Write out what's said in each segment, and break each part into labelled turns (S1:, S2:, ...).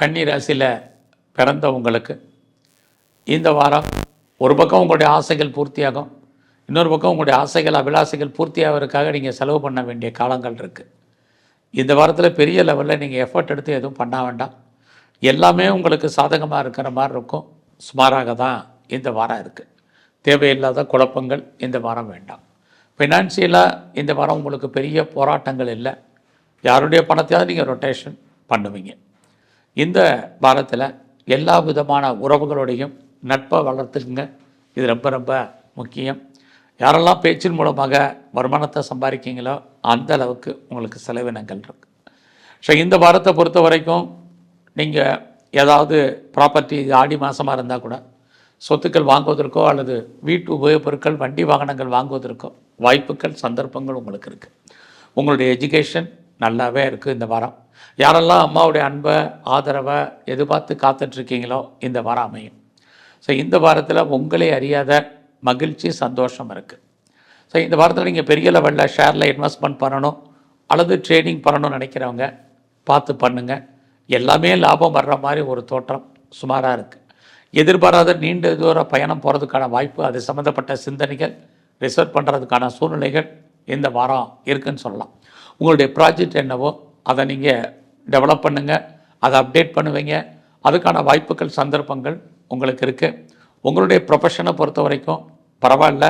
S1: கன்னி ராசியில் பிறந்தவங்களுக்கு இந்த வாரம் ஒரு பக்கம் உங்களுடைய ஆசைகள் பூர்த்தியாகும் இன்னொரு பக்கம் உங்களுடைய ஆசைகள் அபிலாசைகள் பூர்த்தியாகிறதுக்காக நீங்கள் செலவு பண்ண வேண்டிய காலங்கள் இருக்குது இந்த வாரத்தில் பெரிய லெவலில் நீங்கள் எஃபர்ட் எடுத்து எதுவும் பண்ண வேண்டாம். எல்லாமே உங்களுக்கு சாதகமாக இருக்கிற மாதிரி இருக்கும். சுமாராக தான் இந்த வாரம் இருக்குது தேவையில்லாத குழப்பங்கள் இந்த வாரம் வேண்டாம். ஃபினான்சியலாக இந்த வாரம் உங்களுக்கு பெரிய போராட்டங்கள் இல்லை. யாருடைய பணத்தையாவது நீங்கள் ரொட்டேஷன் பண்ணுவீங்க. இந்த வாரத்தில் எல்லா விதமான உறவுகளோடையும் நட்பை வளர்த்துக்குங்க. இது ரொம்ப ரொம்ப முக்கியம். யாரெல்லாம் பேச்சின் மூலமாக வருமானத்தை சம்பாதிக்கீங்களோ அந்த அளவுக்கு உங்களுக்கு செலவினங்கள் இருக்கு. ஸோ இந்த வாரத்தை பொறுத்த வரைக்கும் நீங்கள் ஏதாவது ப்ராப்பர்ட்டி ஆடி மாதமாக இருந்தால் கூட சொத்துக்கள் வாங்குவதற்கோ அல்லது வீட்டு உபயோகப் பொருட்கள் வண்டி வாகனங்கள் வாங்குவதற்கோ வாய்ப்புகள் சந்தர்ப்பங்கள் உங்களுக்கு இருக்குது உங்களுடைய எஜுகேஷன் நல்லாவே இருக்குது இந்த வாரம். யாரெல்லாம் அம்மாவுடைய அன்பை ஆதரவை எதிர்பார்த்து காத்துட்ருக்கீங்களோ இந்த வாரம் அமையும். ஸோ இந்த வாரத்தில் உங்களே அறியாத மகிழ்ச்சி சந்தோஷம் இருக்குது ஸோ இந்த வாரத்தில் நீங்கள் பெரிய லெவலில் ஷேரில் இன்வெஸ்ட்மெண்ட் பண்ணணும் அல்லது ட்ரேடிங் பண்ணணும்னு நினைக்கிறவங்க பார்த்து பண்ணுங்கள் எல்லாமே லாபம் வர்ற மாதிரி ஒரு தோற்றம் சுமாராக இருக்குது எதிர்பாராத நீண்ட தூர பயணம் போகிறதுக்கான வாய்ப்பு அது சம்மந்தப்பட்ட சிந்தனைகள் ரிசர்வ் பண்ணுறதுக்கான சூழ்நிலைகள் இந்த வாரம் இருக்குன்னு சொல்லலாம். உங்களுடைய ப்ராஜெக்ட் என்னவோ அதை நீங்கள் டெவலப் பண்ணுங்கள் அதை அப்டேட் பண்ணுவீங்க. அதுக்கான வாய்ப்புகள் சந்தர்ப்பங்கள் உங்களுக்கு இருக்குது உங்களுடைய ப்ரொஃபஷனை பொறுத்த வரைக்கும் பரவாயில்ல.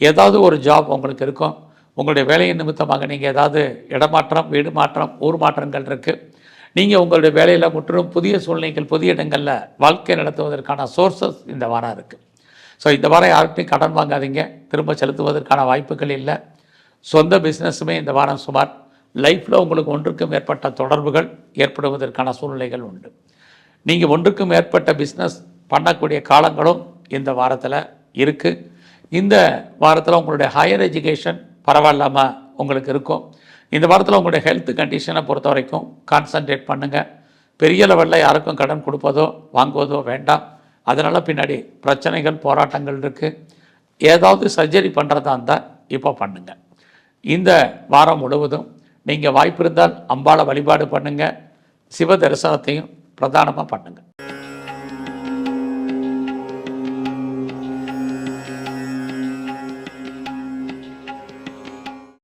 S1: ஏதாவது ஒரு ஜாப் உங்களுக்கு இருக்கும். உங்களுடைய வேலையின் நிமித்தமாக நீங்கள் ஏதாவது இடமாற்றம் வீடு மாற்றம் ஊர் மாற்றங்கள் இருக்குது நீங்கள் உங்களுடைய வேலையில் முற்றிலும் புதிய சூழ்நிலைகள் புதிய இடங்களில் வாழ்க்கை நடத்துவதற்கான சோர்சஸ் இந்த வாரம் இருக்குது ஸோ இந்த வாரம் யார்கிட்டையும் கடன் வாங்காதீங்க. திரும்ப செலுத்துவதற்கான வாய்ப்புகள் இல்லை. சொந்த பிஸ்னஸுமே இந்த வாரம் சுமார் லைஃப்பில் உங்களுக்கு ஒன்றுக்கும் மேற்பட்ட தொடர்புகள் ஏற்படுவதற்கான சூழ்நிலைகள் உண்டு. நீங்கள் ஒன்றுக்கும் மேற்பட்ட பிஸ்னஸ் பண்ணக்கூடிய காலங்களும் இந்த வாரத்தில் இருக்குது இந்த வாரத்தில் உங்களுடைய ஹையர் எஜுகேஷன் பரவாயில்லாமல் உங்களுக்கு இருக்கும். இந்த வாரத்தில் உங்களுடைய ஹெல்த் கண்டிஷனை பொறுத்த வரைக்கும் கான்சன்ட்ரேட் பண்ணுங்கள் பெரிய லெவலில் யாருக்கும் கடன் கொடுப்பதோ வாங்குவதோ வேண்டாம். அதனால் பின்னாடி பிரச்சனைகள் போராட்டங்கள் இருக்குது ஏதாவது சர்ஜரி பண்ணுறதா இருந்தால் இப்போ பண்ணுங்கள் இந்த வாரம் முழுவதும் நீங்கள் வாய்ப்பு இருந்தால் அம்பாளை வழிபாடு பண்ணுங்கள் சிவ தரிசனத்தையும் பிரதானமாக பண்ணுங்கள்